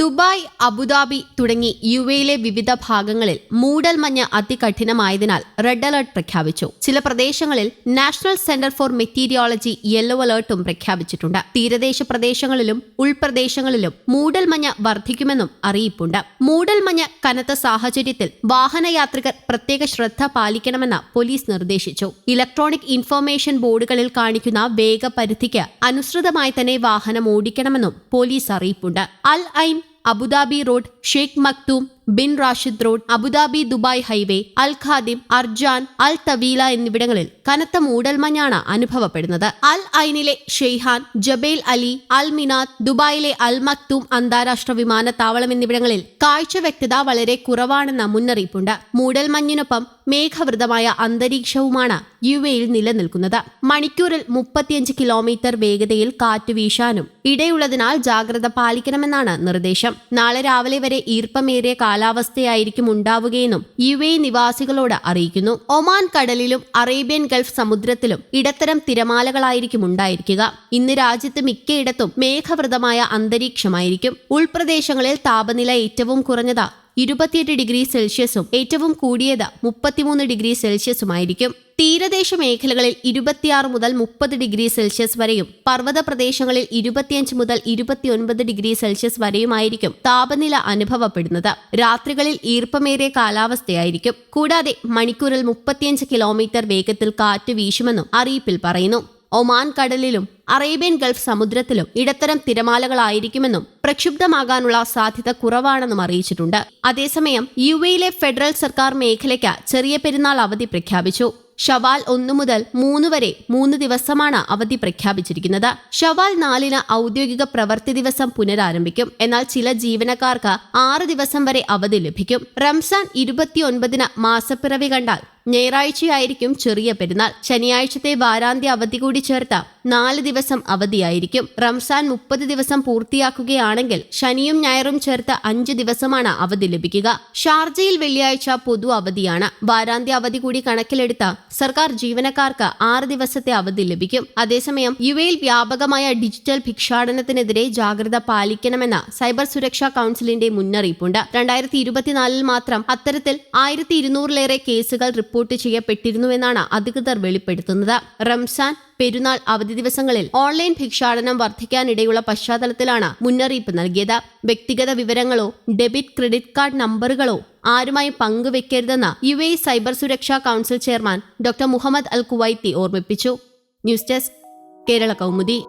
Dubai Abu Dhabi തുടങ്ങി U എയിലെ വിവിധ ഭാഗങ്ങളിൽ മൂടൽമഞ്ഞ് അതികഠിനമായതിനാൽ റെഡ് അലർട്ട് പ്രഖ്യാപിച്ചു. ചില പ്രദേശങ്ങളിൽ National Centre for Meteorology yellow അലർട്ടും പ്രഖ്യാപിച്ചിട്ടുണ്ട്. തീരദേശ പ്രദേശങ്ങളിലും ഉൾപ്രദേശങ്ങളിലും മൂടൽമഞ്ഞ് വർദ്ധിക്കുമെന്നും അറിയിപ്പുണ്ട്. മൂടൽമഞ്ഞ് കനത്ത സാഹചര്യത്തിൽ വാഹനയാത്രികർ പ്രത്യേക ശ്രദ്ധ പാലിക്കണമെന്ന് പോലീസ് നിർദ്ദേശിച്ചു. ഇലക്ട്രോണിക് ഇൻഫർമേഷൻ ബോർഡുകളിൽ കാണിക്കുന്ന വേഗപരിധിക്ക് അനുസൃതമായി തന്നെ വാഹനം ഓടിക്കണമെന്നും police അറിയിപ്പുണ്ട്. Al Ain Abu Dhabi road Sheikh Maktoum bin Rashid road Abu Dhabi Dubai highway Al Khadim Arjan Al Taweelah എന്നിവിടങ്ങളിൽ കനത്ത മൂടൽമഞ്ഞാണ് അനുഭവപ്പെടുന്നത്. അൽ ഐനിലെ ഷെയ്ഹാൻ ജബേൽ അലി അൽ മിനാദ് ദുബായിലെ അൽ മക്തൂം അന്താരാഷ്ട്ര വിമാനത്താവളം എന്നിവിടങ്ങളിൽ കാഴ്ച വ്യക്തത വളരെ കുറവാണെന്ന മുന്നറിയിപ്പുണ്ട്. മൂടൽമഞ്ഞിനൊപ്പം മേഘവൃതമായ അന്തരീക്ഷവുമാണ് യു എയിൽ നിലനിൽക്കുന്നത്. മണിക്കൂറിൽ മുപ്പത്തിയഞ്ച് കിലോമീറ്റർ വേഗതയിൽ കാറ്റ് വീശാനും ഇടയുള്ളതിനാൽ ജാഗ്രത പാലിക്കണമെന്നാണ് നിർദ്ദേശം. നാളെ രാവിലെ വരെ ഈർപ്പമേറിയ കാലാവസ്ഥയായിരിക്കും ഉണ്ടാവുകയെന്നും യു എ നിവാസികളോട് അറിയിക്കുന്നു. ഒമാൻ കടലിലും അറേബ്യൻ ഗൾഫ് സമുദ്രത്തിലും ഇടത്തരം തിരമാലകളായിരിക്കും ഉണ്ടായിരിക്കുക. ഇന്ന് രാജ്യത്ത് മിക്കയിടത്തും മേഘവൃതമായ അന്തരീക്ഷമായിരിക്കും. ഉൾപ്രദേശങ്ങളിൽ താപനില ഏറ്റവും കുറഞ്ഞത് ഇരുപത്തിയെട്ട് ഡിഗ്രി സെൽഷ്യസും ഏറ്റവും കൂടിയത് മുപ്പത്തിമൂന്ന് ഡിഗ്രി സെൽഷ്യസുമായിരിക്കും. തീരദേശ മേഖലകളിൽ ഇരുപത്തിയാറ് മുതൽ മുപ്പത് ഡിഗ്രി സെൽഷ്യസ് വരെയും പർവത പ്രദേശങ്ങളിൽ ഇരുപത്തിയഞ്ച് മുതൽ ഇരുപത്തിയൊൻപത് ഡിഗ്രി സെൽഷ്യസ് വരെയുമായിരിക്കും താപനില അനുഭവപ്പെടുന്നത്. രാത്രികളിൽ ഈർപ്പമേറിയ കാലാവസ്ഥയായിരിക്കും. കൂടാതെ മണിക്കൂറിൽ മുപ്പത്തിയഞ്ച് കിലോമീറ്റർ വേഗത്തിൽ കാറ്റ് വീശുമെന്നും അറിയിപ്പിൽ പറയുന്നു. ഒമാൻ കടലിലും അറേബ്യൻ ഗൾഫ് സമുദ്രത്തിലും ഇടത്തരം തിരമാലകളായിരിക്കുമെന്നും പ്രക്ഷുബ്ധമാകാനുള്ള സാധ്യത കുറവാണെന്നും അറിയിച്ചിട്ടുണ്ട്. അതേസമയം യു എയിലെ ഫെഡറൽ സർക്കാർ മേഖലയ്ക്ക് ചെറിയ പെരുന്നാൾ അവധി പ്രഖ്യാപിച്ചു. ഷവാൽ ഒന്നു മുതൽ മൂന്ന് വരെ മൂന്ന് ദിവസമാണ് അവധി പ്രഖ്യാപിച്ചിരിക്കുന്നത്. ഷവാൽ നാലിന് ഔദ്യോഗിക പ്രവൃത്തി ദിവസം പുനരാരംഭിക്കും. എന്നാൽ ചില ജീവനക്കാർക്ക് ആറ് ദിവസം വരെ അവധി ലഭിക്കും. റംസാൻ ഇരുപത്തിയൊൻപതിന് മാസപ്പിറവി കണ്ടാൽ ഞായറാഴ്ചയായിരിക്കും ചെറിയ പെരുന്നാൾ. ശനിയാഴ്ചത്തെ വാരാന്ത്യ അവധി കൂടി ചേർത്ത് നാല് ദിവസം അവധിയായിരിക്കും. റംസാൻ മുപ്പത് ദിവസം പൂർത്തിയാക്കുകയാണെങ്കിൽ ശനിയും ഞായറും ചേർത്ത് അഞ്ച് ദിവസമാണ് അവധി ലഭിക്കുക. ഷാർജയിൽ വെള്ളിയാഴ്ച പൊതു അവധിയാണ്. വാരാന്ത്യ അവധി കൂടി കണക്കിലെടുത്ത സർക്കാർ ജീവനക്കാർക്ക് ആറ് ദിവസത്തെ അവധി ലഭിക്കും. അതേസമയം യുഎയിൽ വ്യാപകമായ ഡിജിറ്റൽ ഭിക്ഷാടനത്തിനെതിരെ ജാഗ്രത പാലിക്കണമെന്ന സൈബർ സുരക്ഷാ കൌൺസിലിന്റെ മുന്നറിയിപ്പുണ്ട്. രണ്ടായിരത്തി ഇരുപത്തിനാലിൽ മാത്രം അത്തരത്തിൽ ആയിരത്തി ഇരുന്നൂറിലേറെ കേസുകൾ റിപ്പോർട്ട് ചെയ്യപ്പെട്ടിരുന്നുവെന്നാണ് അധികൃതർ വെളിപ്പെടുത്തുന്നത്. റംസാൻ പെരുന്നാൾ അവധി ദിവസങ്ങളിൽ ഓൺലൈൻ ഭിക്ഷാടനം വർദ്ധിക്കാനിടയുള്ള പശ്ചാത്തലത്തിലാണ് മുന്നറിയിപ്പ് നൽകിയത്. വ്യക്തിഗത വിവരങ്ങളോ ഡെബിറ്റ് ക്രെഡിറ്റ് കാർഡ് നമ്പറുകളോ ആരുമായി പങ്കുവെക്കരുതെന്ന് യു എ സൈബർ സുരക്ഷാ council chairman doctor Muhammad Al Kuwaiti ഓർമ്മിപ്പിച്ചു. News desk Kerala Kaumudi.